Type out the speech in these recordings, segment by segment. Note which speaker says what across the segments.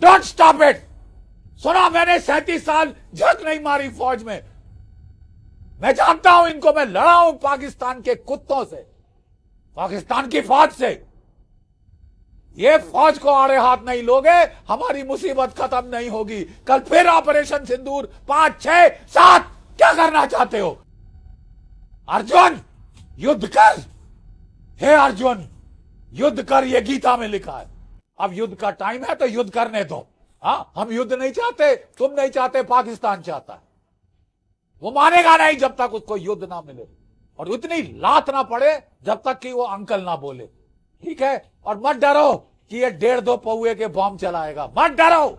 Speaker 1: Don't stop it सुना, मैंने सैतीस साल झक नहीं मारी फौज में। मैं जानता हूँ इनको, मैं लड़ा हूँ पाकिस्तान के कुत्तों से, पाकिस्तान की फौज से। ये फौज को आड़े हाथ नहीं लोगे, हमारी मुसीबत खत्म नहीं होगी। कल फिर ऑपरेशन सिंदूर, पाँच, छह, सात, क्या करना चाहते हो? अर्जुन, युद्ध कर। हे अर्जुन, युद्ध कर, ये गीता में लिखा है। अब युद्ध का टाइम है तो युद्ध करने दो। हाँ हम युद्ध नहीं चाहते, तुम नहीं चाहते, पाकिस्तान चाहता है। वो मानेगा नहीं जब तक उसको युद्ध ना मिले। और उतनी लात ना पड़े जब तक कि वो अंकल ना बोले। ठीक है? और मत डरो कि ये डेढ़ दो पौए के बॉम्ब चलाएगा। मत डरो!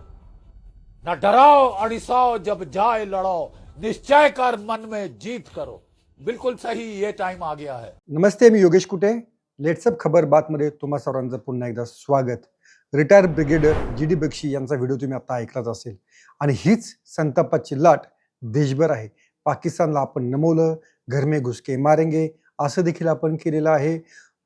Speaker 1: न डराओ अड़िसाओ जब जाए लड़ो। निश्चय कर मन में जीत करो। बिल्कुल सही, ये टाइम आ गया है।
Speaker 2: नमस्ते, मी योगेश कुटे। लेट्सअप खबर बातमध्ये तुम्हा सर्वांचं पुन्हा एकदा स्वागत। Retire brigadier G D Bakshi यांचा व्हिडिओ तुम्ही आता ऐकलाच असेल. आणि हीच संतापाची लाट देशभर आहे. पाकिस्तानला आपण नमवलं घरमे घुसके मारेंगे असं देखील आपण केलेलं आहे.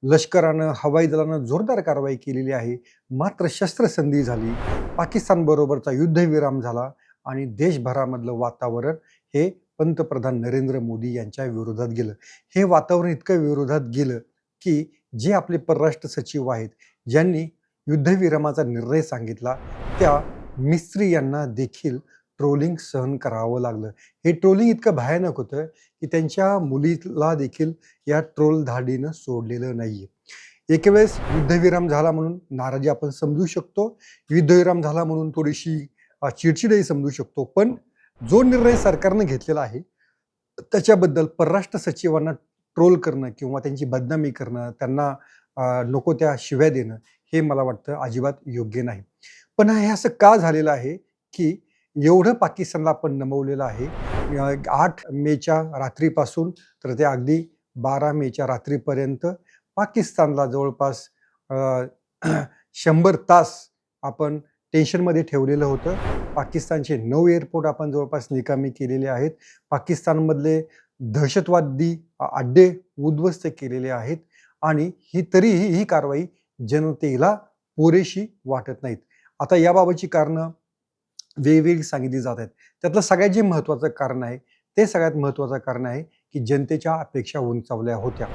Speaker 2: लष्करानं हवाई दलानं जोरदार कारवाई केलेली आहे. मात्र शस्त्रसंधी झाली. पाकिस्तानबरोबरचा युद्धविराम झाला. आणि देशभरामधलं वातावरण हे पंतप्रधान नरेंद्र मोदी यांच्या विरोधात गेलं. हे वातावरण इतकं विरोधात गेलं की जे आपले परराष्ट्र सचिव आहेत ज्यांनी युद्धविरामाचा निर्णय सांगितला. त्या मिस्त्री यांना देखील ट्रोलिंग सहन करावं लागलं. हे ट्रोलिंग इतकं भयानक होतं की त्यांच्या मुलीला देखील या ट्रोल धाडीनं सोडलेलं नाहीये. एके वेळेस युद्धविराम झाला म्हणून नाराजी आपण समजू शकतो. युद्धविराम झाला म्हणून थोडीशी चिडचिडही समजू शकतो. पण जो निर्णय सरकारनं घेतलेला आहे त्याच्याबद्दल परराष्ट्र सचिवांना ट्रोल करणं किंवा त्यांची बदनामी करणं त्यांना नको त्या शिव्या देणं हे मला वाटतं अजिबात योग्य नाही. पण हे असं का झालेलं आहे की एवढं पाकिस्तानला आपण नमवलेलं आहे. आठ मेच्या रात्रीपासून तर ते अगदी बारा मेच्या रात्रीपर्यंत पाकिस्तानला जवळपास शंभर तास आपण टेन्शनमध्ये ठेवलेलं होतं. पाकिस्तानचे नऊ एअरपोर्ट आपण जवळपास निकामी केलेले आहेत. पाकिस्तानमधले दहशतवादी अड्डे उद्ध्वस्त केलेले आहेत. आणि ही तरीही ही कारवाई जनतेला पुरेशी वाटत नाहीत. आता याबाबतची कारणं वेगवेगळी सांगितली जात आहेत. त्यातलं सगळ्यात जे महत्त्वाचं कारण आहे ते सगळ्यात महत्त्वाचं कारण आहे की जनतेच्या अपेक्षा उंचावल्या होत्या.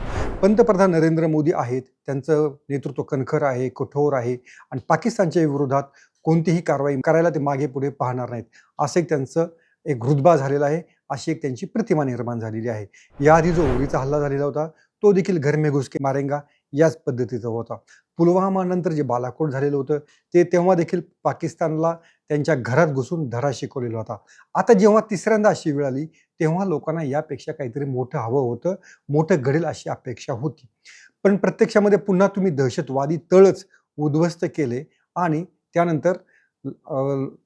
Speaker 2: पंतप्रधान नरेंद्र मोदी आहेत त्यांचं नेतृत्व कणखर आहे कठोर आहे आणि पाकिस्तानच्या विरोधात कोणतीही कारवाई करायला ते मागे पुढे पाहणार नाहीत. असं एक त्यांचं एक हृदबा झालेला आहे अशी एक त्यांची प्रतिमा निर्माण झालेली आहे. याआधी जो उरीचा हल्ला झालेला होता तो देखील घरमेघुसके घुसके मारेंगा याच पद्धतीचा होता. पुलवामानंतर जे बालाकोट झालेलं होतं ते तेव्हा देखील पाकिस्तानला त्यांच्या घरात घुसून धडा शिकवलेला होता. आता जेव्हा तिसऱ्यांदा अशी वेळ आली तेव्हा लोकांना यापेक्षा काहीतरी मोठं हवं होतं मोठं घडेल अशी अपेक्षा होती. पण प्रत्यक्षामध्ये पुन्हा तुम्ही दहशतवादी तळच उद्ध्वस्त केले आणि त्यानंतर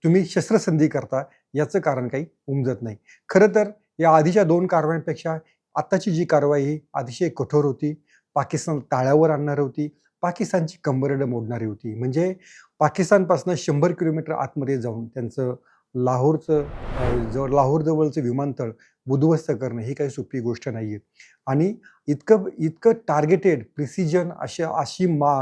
Speaker 2: तुम्ही शस्त्रसंधी करता याचं कारण काही उमजत नाही. खरं तर या आधीच्या दोन कारवायांपेक्षा आत्ताची जी कारवाई ही अतिशय कठोर होती. पाकिस्तान ताळ्यावर आणणार होती. पाकिस्तानची कंबरडं मोडणारी होती. म्हणजे पाकिस्तानपासून शंभर किलोमीटर आतमध्ये जाऊन त्यांचं लाहोरचं अ, जवळ लाहोरजवळचं विमानतळ उद्ध्वस्त करणं ही काही सोपी गोष्ट नाही आहे आणि इतकं इतकं टार्गेटेड प्रिसिजन अशा अशी मा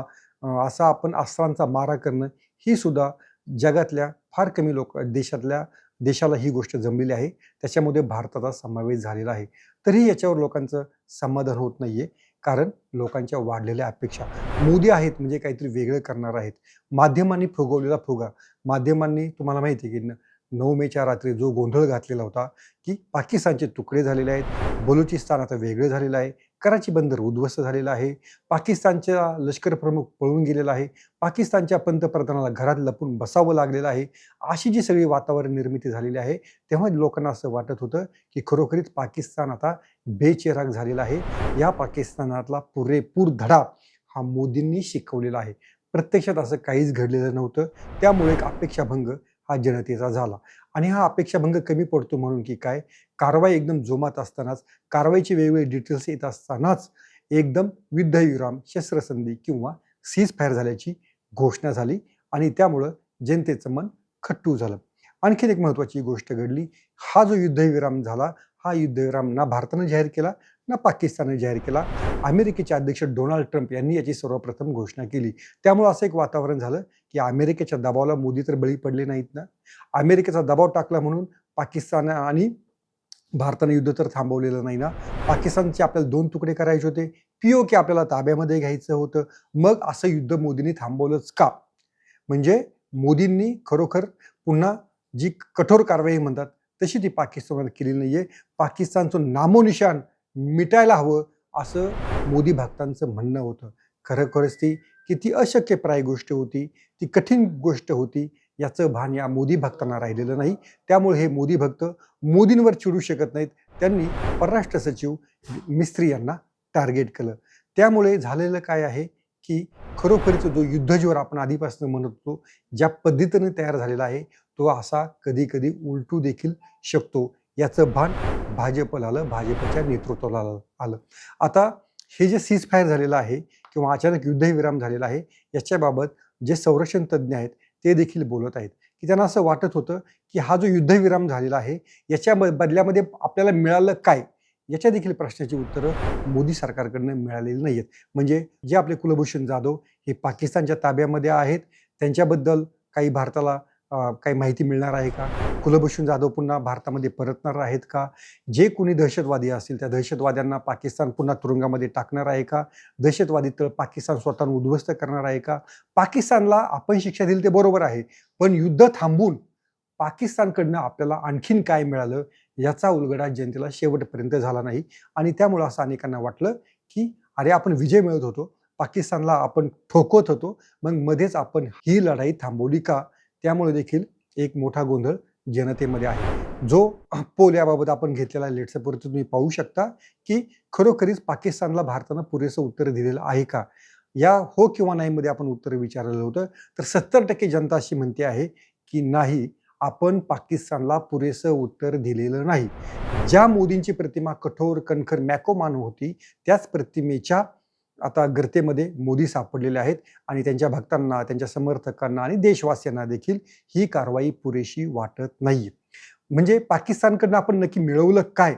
Speaker 2: असा आपण अस्त्रांचा मारा करणं ही सुद्धा जगातल्या फार कमी लोक देशातल्या देशाला ही गोष्ट जमलेली आहे. त्याच्यामध्ये भारताचा समावेश झालेला आहे. तरी याच्यावर लोकांचं समाधान होत नाही आहे कारण लोकांच्या वाढलेल्या अपेक्षा. मोदी आहेत म्हणजे काहीतरी वेगळं करणार आहेत. माध्यमांनी फुगवलेला फुगा. माध्यमांनी तुम्हाला माहिती आहे की न- नऊ मेच्या रात्री जो गोंधळ घातलेला होता की पाकिस्तानचे तुकडे झालेले आहेत. बलुचिस्तान आता वेगळं झालेलं आहे. कराची बंदर उद्ध्वस्त झालेलं आहे. पाकिस्तानचा लष्कर प्रमुख पळून गेलेला आहे. पाकिस्तानच्या पंतप्रधानाला घरात लपून बसावं लागलेलं आहे. अशी जी सगळी वातावरण निर्मिती झालेली आहे तेव्हा लोकांना असं वाटत होतं की खरोखरीच पाकिस्तान आता बेचेराग झालेला आहे. या पाकिस्तानातला पुरेपूर धडा हा मोदींनी शिकवलेला आहे. प्रत्यक्षात असं काहीच घडलेलं नव्हतं. त्यामुळे एक अपेक्षाभंग हा जनतेचा झाला. आणि हा अपेक्षाभंग कमी पडतो म्हणून की काय? कारवाई एकदम जोमात असतानाच कारवाईचे वेगवेगळे डिटेल्स येत असतानाच एकदम युद्धविराम शस्त्रसंधी किंवा सीज फायर झाल्याची घोषणा झाली आणि त्यामुळं जनतेचं मन खट्टू झालं. आणखीन एक महत्त्वाची गोष्ट घडली. हा जो युद्धविराम झाला हा युद्धविराम ना भारतानं जाहीर केला. ना पाकिस्तानने जाहीर केला. अमेरिकेचे अध्यक्ष डोनाल्ड ट्रम्प यांनी याची सर्वप्रथम घोषणा केली. त्यामुळं असं एक वातावरण झालं की अमेरिकेच्या दबावाला मोदी तर बळी पडले नाहीत ना. अमेरिकेचा दबाव टाकला म्हणून पाकिस्तान आणि भारताने युद्ध तर थांबवलेलं नाही ना. पाकिस्तानचे आपल्याला दोन तुकडे करायचे होते. पीओ के आपल्याला ताब्यामध्ये घ्यायचं होतं. मग असं युद्ध मोदींनी थांबवलंच का? म्हणजे मोदींनी खरोखर पुन्हा जी कठोर कारवाई म्हणतात तशी ती पाकिस्तानवर केली नाही आहे पाकिस्तानचं नामोनिशान मिटायला हवं असं मोदी भक्तांचं म्हणणं होतं. खरोखरच ती किती अशक्यप्राय गोष्ट होती ती कठीण गोष्ट होती याचं भान या मोदी भक्तांना राहिलेलं नाही. त्यामुळे हे मोदी भक्त मोदींवर चिडू शकत नाहीत. त्यांनी परराष्ट्र सचिव मिस्त्री यांना टार्गेट केलं. त्यामुळे झालेलं काय आहे की खरोखरीचा जो युद्धज्वर आपण आधीपासून म्हणत होतो ज्या पद्धतीने तयार झालेला आहे तो असा कधी कधी उलटू देखील शकतो. याचं भान भाजपला आलं भाजपच्या नेतृत्वाला आलं- आता हे जे सीज फायर झालेलं आहे किंवा अचानक युद्धविराम झालेला आहे याच्याबाबत जे संरक्षण तज्ज्ञ आहेत ते देखील बोलत आहेत. की त्यांना असं वाटत होतं की हा जो युद्धविराम झालेला आहे याच्या बदल्यामध्ये आपल्याला मिळालं काय? याच्या देखील प्रश्नाची उत्तरं मोदी सरकारकडनं मिळालेली नाही आहेत म्हणजे जे आपले कुलभूषण जाधव हे पाकिस्तानच्या ताब्यामध्ये आहेत त्यांच्याबद्दल काही भारताला काही माहिती मिळणार आहे का? कुलभूषण जाधव पुन्हा भारतामध्ये परतणार आहेत का? जे कोणी दहशतवादी असतील त्या दहशतवाद्यांना पाकिस्तान पुन्हा तुरुंगामध्ये टाकणार आहे का? दहशतवादी तळ पाकिस्तान स्वतः उद्ध्वस्त करणार आहे का? पाकिस्तानला आपण शिक्षा दिली ते बरोबर आहे पण युद्ध थांबून पाकिस्तानकडनं आपल्याला आणखीन काय मिळालं याचा उलगडा जनतेला शेवटपर्यंत झाला नाही. आणि त्यामुळं असं अनेकांना वाटलं की अरे आपण विजय मिळत होतो. पाकिस्तानला आपण ठोकवत होतो. मग मध्येच आपण ही लढाई थांबवली का? त्यामुळे देखील एक मोठा गोंधळ जनतेमध्ये आहे. जो पोल याबाबत आपण घेतलेला लेट्सअपवरती तुम्ही पाहू शकता की खरोखरीच पाकिस्तानला भारतानं पुरेसं उत्तर दिलेलं आहे का? या हो किंवा नाही मध्ये आपण उत्तर विचारलेलं होतं. तर सत्तर टक्के जनता अशी म्हणते आहे की नाही आपण पाकिस्तानला पुरेसं उत्तर दिलेलं नाही. ज्या मोदींची प्रतिमा कठोर कणखर मॅकोमान होती त्याच प्रतिमेच्या आता गर्तेमध्ये मोदी सापडलेले आहेत आणि त्यांच्या भक्तांना त्यांच्या समर्थकांना आणि देशवासियांना देखील ही कारवाई पुरेशी वाटत नाही. म्हणजे पाकिस्तानकडनं आपण नक्की मिळवलं काय?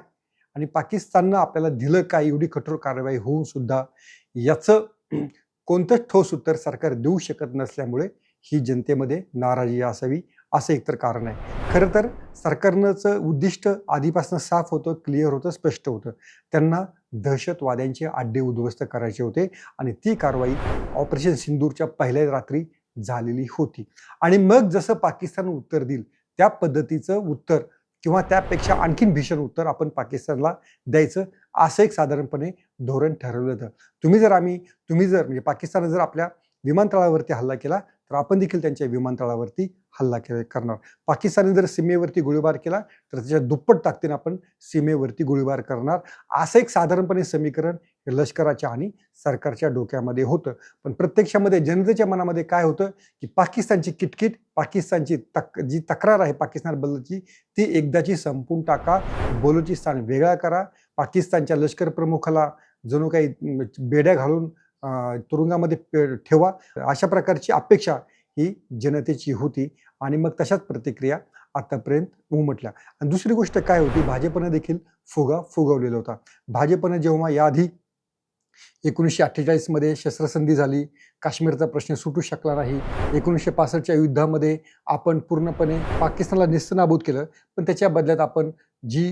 Speaker 2: आणि पाकिस्ताननं आपल्याला दिलं काय? एवढी कठोर कारवाई होऊन सुद्धा याचं कोणतंच ठोस उत्तर सरकार देऊ शकत नसल्यामुळे ही जनतेमध्ये नाराजी असावी असं एकतर कारण आहे. खरं तर सरकारनंचं उद्दिष्ट आधीपासून साफ होतं क्लिअर होतं स्पष्ट होतं. त्यांना दहशतवाद्यांचे अड्डे उद्ध्वस्त करायचे होते आणि ती कारवाई ऑपरेशन सिंदूरच्या पहिल्या रात्री झालेली होती. आणि मग जसं पाकिस्तान उत्तर देईल त्या पद्धतीचं उत्तर किंवा त्यापेक्षा आणखीन भीषण उत्तर आपण पाकिस्तानला द्यायचं असं एक साधारणपणे धोरण ठरवलं होतं. तुम्ही जर आम्ही तुम्ही जर म्हणजे पाकिस्तान जर आपल्या विमानतळावरती हल्ला केला तर आपण देखील त्यांच्या विमानतळावरती हल्ला के करणार. पाकिस्तानने जर सीमेवरती गोळीबार केला तर त्याच्या दुप्पट ताकदीने आपण सीमेवरती गोळीबार करणार. असं एक साधारणपणे समीकरण हे लष्कराच्या आणि सरकारच्या डोक्यामध्ये होतं. पण प्रत्यक्षामध्ये जनतेच्या मनामध्ये काय होतं की पाकिस्तानची किटकिट पाकिस्तानची तक जी तक्रार आहे पाकिस्तानबद्दलची ती एकदाची संपून टाका बलुचिस्तान वेगळा करा. पाकिस्तानच्या लष्कर प्रमुखाला जणू काही बेड्या घालून तुरुंगामध्ये पे- ठेवा. अशा प्रकारची अपेक्षा ही जनतेची होती आणि मग तशाच प्रतिक्रिया आतापर्यंत उमटल्या. आणि दुसरी गोष्ट काय होती? भाजपनं देखील फुगा फुगवलेला होता. भाजपनं जेव्हा याआधी एकोणीसशे अठ्ठेचाळीसमध्ये शस्त्रसंधी झाली काश्मीरचा प्रश्न सुटू शकला नाही एकोणीसशे पासष्टच्या युद्धामध्ये आपण पूर्णपणे पाकिस्तानला निस्तनाबूत केलं पण त्याच्या बदल्यात आपण जी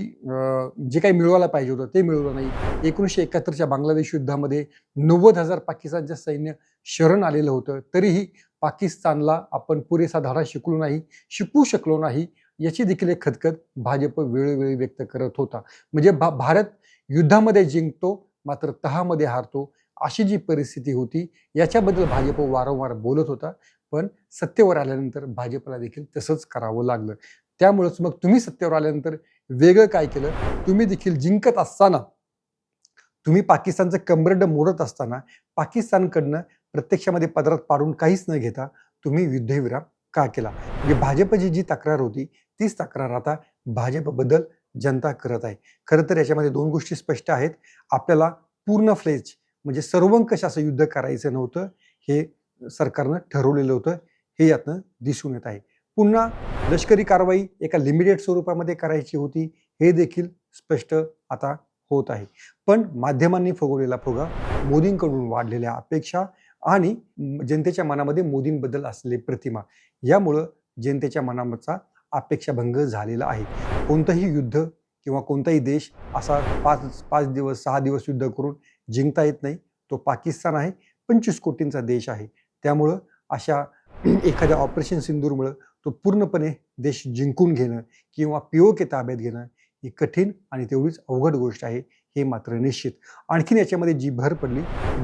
Speaker 2: जे काही मिळवायला पाहिजे होतं ते मिळवलं नाही. एकोणीसशे एकाहत्तरच्या बांगलादेश युद्धामध्ये नव्वद हजार पाकिस्तानचं सैन्य शरण आलेलं होतं. तरीही पाकिस्तानला आपण पुरेसा धडा शिकलो नाही शिकू शकलो नाही याची देखील एक खतखत भाजप वेळोवेळी व्यक्त करत होता. म्हणजे भा भारत युद्धामध्ये जिंकतो मात्र तहामध्ये हारतो अशी जी परिस्थिती होती याच्याबद्दल भाजप वारंवार बोलत होता. पण सत्तेवर आल्यानंतर भाजपला देखील तसंच करावं लागलं. त्यामुळेच मग तुम्ही सत्तेवर आल्यानंतर वेगळं काय केलं? तुम्ही देखील जिंकत असताना तुम्ही पाकिस्तानचं कंबरड मोडत असताना पाकिस्तानकडनं प्रत्यक्षामध्ये पदरात पाडून काहीच न घेता तुम्ही युद्धविराम का केला? म्हणजे भाजपची जी तक्रार होती तीच तक्रार आता भाजपबद्दल जनता करत आहे. खरं तर याच्यामध्ये दोन गोष्टी स्पष्ट आहेत. आपल्याला पूर्ण फ्लेज म्हणजे सर्वंकष असं युद्ध करायचं नव्हतं हे सरकारनं ठरवलेलं होतं हे यातनं दिसून येत आहे. पुन्हा लष्करी कारवाई एका लिमिटेड स्वरूपामध्ये करायची होती हे देखील स्पष्ट आता होत आहे. पण माध्यमांनी फुगवलेला फुगा मोदींकडून वाढलेल्या अपेक्षा आणि जनतेच्या मनामध्ये मोदींबद्दल असलेली प्रतिमा यामुळं जनतेच्या मनाचा अपेक्षाभंग झालेला आहे. कोणतंही युद्ध किंवा कोणताही देश असा पाच पाच दिवस सहा दिवस युद्ध करून जिंकता येत नाही. तो पाकिस्तान आहे पंचवीस कोटींचा देश आहे. त्यामुळं अशा एखाद्या ऑपरेशन सिंदूरमुळं तो पूर्णपणे देश जिंकून घेणं किंवा पी ओ के ताब्यात घेणं ही कठीण आणि तेवढीच अवघड गोष्ट आहे हे मात्र निश्चित. आणखीन याच्यामध्ये जी भर पडली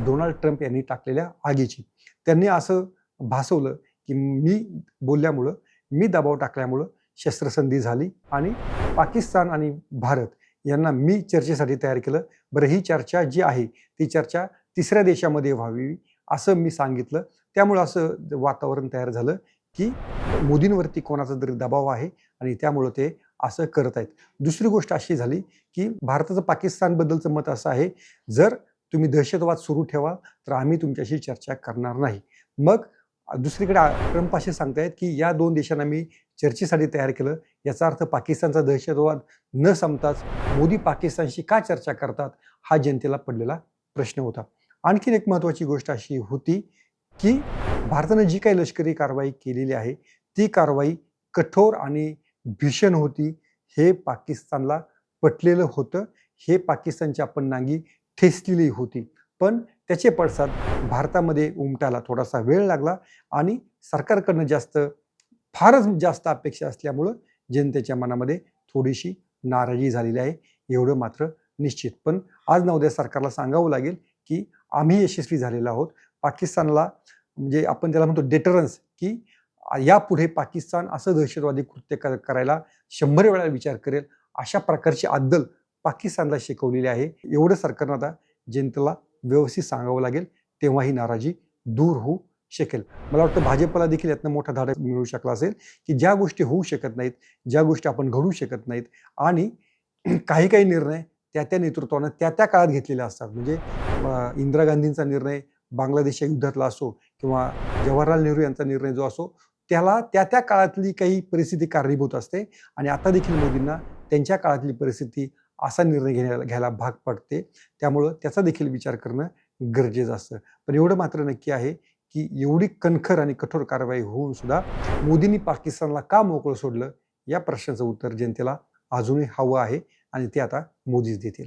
Speaker 2: डोनाल्ड ट्रम्प यांनी टाकलेल्या आगीची. त्यांनी असं भासवलं की मी बोलल्यामुळं मी दबाव टाकल्यामुळं शस्त्रसंधी झाली आणि पाकिस्तान आणि भारत यांना मी चर्चेसाठी तयार केलं. बरं ही चर्चा जी आहे ती चर्चा तिसऱ्या देशामध्ये व्हावी असं मी सांगितलं. त्यामुळं असं वातावरण तयार झालं. की मोदींवरती कोणाचा तरी दबाव आहे आणि त्यामुळं ते असं करत आहेत. दुसरी गोष्ट अशी झाली की भारताचं पाकिस्तानबद्दलचं मत असं आहे जर तुम्ही दहशतवाद सुरू ठेवा तर आम्ही तुमच्याशी चर्चा करणार नाही. मग दुसरीकडे ट्रम्प असे सांगतायत की या दोन देशांना मी चर्चेसाठी तयार केलं याचा अर्थ पाकिस्तानचा दहशतवाद न संपताच मोदी पाकिस्तानशी का चर्चा करतात हा जनतेला पडलेला प्रश्न होता. आणखीन एक महत्त्वाची गोष्ट अशी होती की भारतानं जी काही लष्करी कारवाई केलेली आहे ती कारवाई कठोर आणि भीषण होती. हे पाकिस्तानला पटलेलं होतं. हे पाकिस्तानची आपण नांगी ठेचलेली होती. पण त्याचे पडसाद भारतामध्ये उमटायला थोडासा वेळ लागला आणि सरकारकडनं जास्त फारच जास्त अपेक्षा असल्यामुळं जनतेच्या मनामध्ये थोडीशी नाराजी झालेली आहे. एवढं मात्र निश्चित. पण आज ना उद्या सरकारला सांगावं लागेल की आम्ही यशस्वी झालेलो आहोत. पाकिस्तानला म्हणजे आपण त्याला म्हणतो डेटरन्स की यापुढे पाकिस्तान असं दहशतवादी कृत्य कर- करायला शंभर वेळा विचार करेल अशा प्रकारची अद्दल पाकिस्तानला शिकवलेली आहे. एवढं सरकारनं आता जनतेला व्यवस्थित सांगावं लागेल तेव्हा ही नाराजी दूर होऊ शकेल. मला वाटतं भाजपला देखील यातनं मोठा धाडा मिळू शकला असेल की ज्या गोष्टी होऊ शकत नाहीत ज्या गोष्टी आपण घडू शकत नाहीत आणि काही काही निर्णय त्या त्या नेतृत्वानं त्या त्या काळात घेतलेले असतात. म्हणजे इंदिरा गांधींचा निर्णय बांगलादेशच्या युद्धातला असो किंवा जवाहरलाल नेहरू यांचा निर्णय जो असो त्याला त्या त्या काळातली काही परिस्थिती कारणीभूत असते. आणि आता देखील मोदींना त्यांच्या काळातली परिस्थिती असा निर्णय घेण्याला घ्यायला भाग पडते. त्यामुळं त्याचा देखील विचार करणं गरजेचं असतं. पण एवढं मात्र नक्की आहे की एवढी कणखर आणि कठोर कारवाई होऊन सुद्धा मोदींनी पाकिस्तानला का मोकळं सोडलं? या प्रश्नाचं उत्तर जनतेला अजूनही हवं आहे आणि ते आता मोदीच देतील.